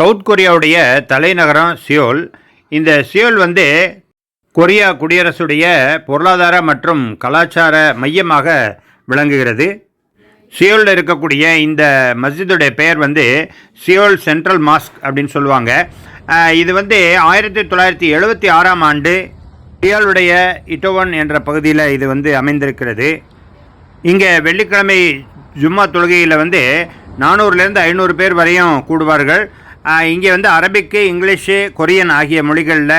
South கொரியாவுடைய தலைநகரம் Seoul. இந்த Seoul வந்து கொரியா குடியரசுடைய பொருளாதார மற்றும் கலாச்சார மையமாக விளங்குகிறது. சியோலில் இருக்கக்கூடிய இந்த மஸ்ஜிதுடைய பெயர் வந்து சியோல் சென்ட்ரல் மாஸ்க் அப்படின்னு சொல்லுவாங்க. இது வந்து ஆயிரத்தி தொள்ளாயிரத்தி எழுபத்தி ஆறாம் ஆண்டு சியோலுடைய இட்டோவன் என்ற பகுதியில் இது வந்து அமைந்திருக்கிறது. இங்கே வெள்ளிக்கிழமை ஜும்மா தொழுகையில் வந்து நானூறுலேருந்து ஐநூறு பேர் வரையும் கூடுவார்கள். இங்கே வந்து அரபிக்கு இங்கிலீஷு கொரியன் ஆகிய மொழிகளில்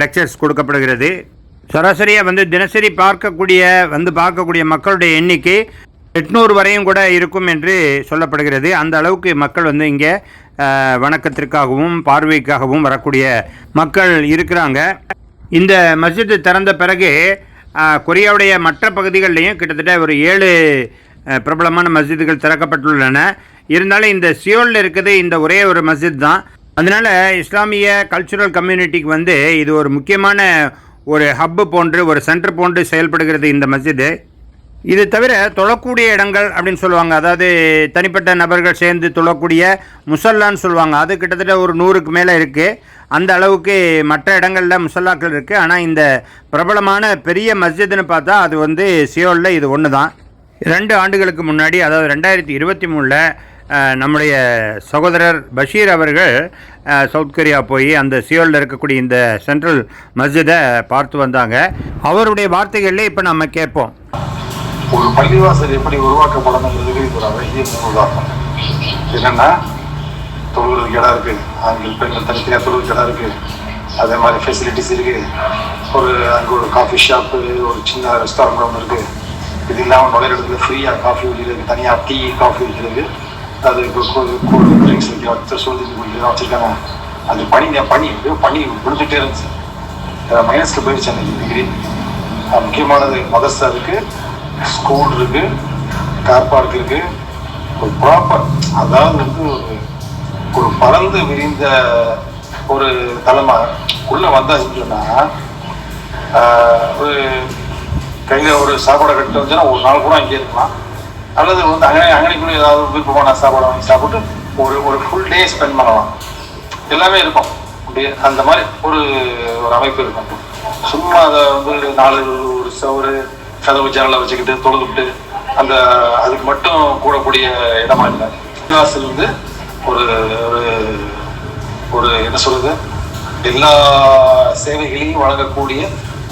லெக்சர்ஸ் கொடுக்கப்படுகிறது. சராசரியாக வந்து தினசரி பார்க்கக்கூடிய வந்து பார்க்கக்கூடிய மக்களுடைய எண்ணிக்கை எட்நூறு வரையும் கூட இருக்கும் என்று சொல்லப்படுகிறது. அந்த அளவுக்கு மக்கள் வந்து இங்கே வணக்கத்திற்காகவும் பார்வைக்காகவும் வரக்கூடிய மக்கள் இருக்கிறாங்க. இந்த மஸ்ஜித் திறந்த பிறகு கொரியாவுடைய மற்ற பகுதிகளிலையும் கிட்டத்தட்ட ஒரு ஏழு பிரபலமான மஸ்ஜிதுகள் திறக்கப்பட்டுள்ளன. இருந்தாலும் இந்த சியோலில் இருக்குது இந்த ஒரே ஒரு மஸ்ஜித் தான். அதனால் இஸ்லாமிய கல்ச்சுரல் கம்யூனிட்டிக்கு வந்து இது ஒரு முக்கியமான ஒரு ஹப்பு போன்று ஒரு சென்டர் போன்று செயல்படுகிறது இந்த மஸ்ஜிது. இது தவிர தொழக்கூடிய இடங்கள் அப்படின்னு சொல்லுவாங்க. அதாவது தனிப்பட்ட நபர்கள் சேர்ந்து தொழக்கூடிய முசல்லான்னு சொல்லுவாங்க. அது கிட்டத்தட்ட ஒரு நூறுக்கு மேலே இருக்குது அந்த அளவுக்கு மற்ற இடங்களில் முசல்லாக்கள் இருக்குது ஆனால் இந்த பிரபலமான பெரிய மஸ்ஜிதுன்னு பார்த்தா அது வந்து சியோலில் இது ஒன்று தான் ரெண்டு ஆண்டுகளுக்கு முன்னாடி அதாவது ரெண்டாயிரத்தி இருபத்தி மூணில் நம்முடைய சகோதரர் பஷீர் அவர்கள் சவுத் கொரியா போய் அந்த சியோலில் இருக்கக்கூடிய இந்த சென்ட்ரல் மஸ்ஜிதை பார்த்து வந்தாங்க. அவருடைய வார்த்தைகளில் இப்போ நம்ம கேட்போம். ஒரு பள்ளிவாசல் எப்படி உருவாக்கப்படணுங்கிறதுக்கு இது ஒரு அழகிய உதாரணம் தொழுகிறதுக்கு இடம் இருக்குது ஆண்கள் பெண்கள் தனித்தனியாக தொழுகிறதுக்கு இடம் இருக்குது அதே மாதிரி ஃபெசிலிட்டிஸ் இருக்குது ஒரு அங்கே ஒரு காஃபி ஷாப்பு ஒரு சின்ன ரெஸ்டாரண்ட் ஒன்று இருக்கு. இது இல்லாமல் நுழையிறதுக்கு ஃப்ரீயாக காஃபி குடிக்கிறதுக்கு தனியாக டீ காஃபி குடிக்கிறதுக்கு அது கூல் ட்ரிங்க்ஸ் வைக்க சொல்லிட்டு குடிக்கிறதா வச்சுருக்காங்க. அது பனி பனி பனி விழுந்துகிட்டே இருந்துச்சு. மைனஸ்க்கு போயிடுச்சு அந்த டிகிரி முக்கியமானது மதர்சா இருக்குது ஸ்கூல் இருக்குது கார் பார்க் இருக்குது ஒரு ப்ராப்பர் அதாவது வந்து ஒரு ஒரு பறந்து விரிந்த ஒரு தலைமை உள்ளே வந்தாச்சுன்னு சொன்னால் ஒரு கையில் ஒரு சாப்பாடை கட்டு வந்துச்சுன்னா ஒரு நாள் கூட அங்கே இருக்கலாம். அல்லது வந்து அங்கே அங்கனைக்குள்ள ஏதாவது விருப்பமான சாப்பாடை வாங்கி சாப்பிட்டு ஒரு ஒரு ஃபுல் டே ஸ்பெண்ட் பண்ணலாம். எல்லாமே இருக்கும். அப்படியே அந்த மாதிரி ஒரு ஒரு அமைப்பு இருக்கும். சும்மா அதை வந்து நாலு ஒரு சவறு கதவு ஜன்னலை வச்சுக்கிட்டு தொழுதுட்டு அந்த அதுக்கு மட்டும் கூடக்கூடிய இடமா இல்லை. வாசல் வந்து ஒரு ஒரு ஒரு என்ன சொல்றது? எல்லா சேவைகளையும் வழங்கக்கூடிய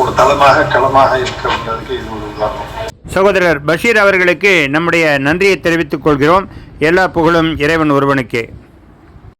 ஒரு தளமாக களமாக இருக்கிறவங்களுக்கு இது ஒரு உதாரணம். சகோதரர் பஷீர் அவர்களுக்கு நம்முடைய நன்றியை தெரிவித்துக் கொள்கிறோம். எல்லா புகழும் இறைவன் ஒருவனுக்கே.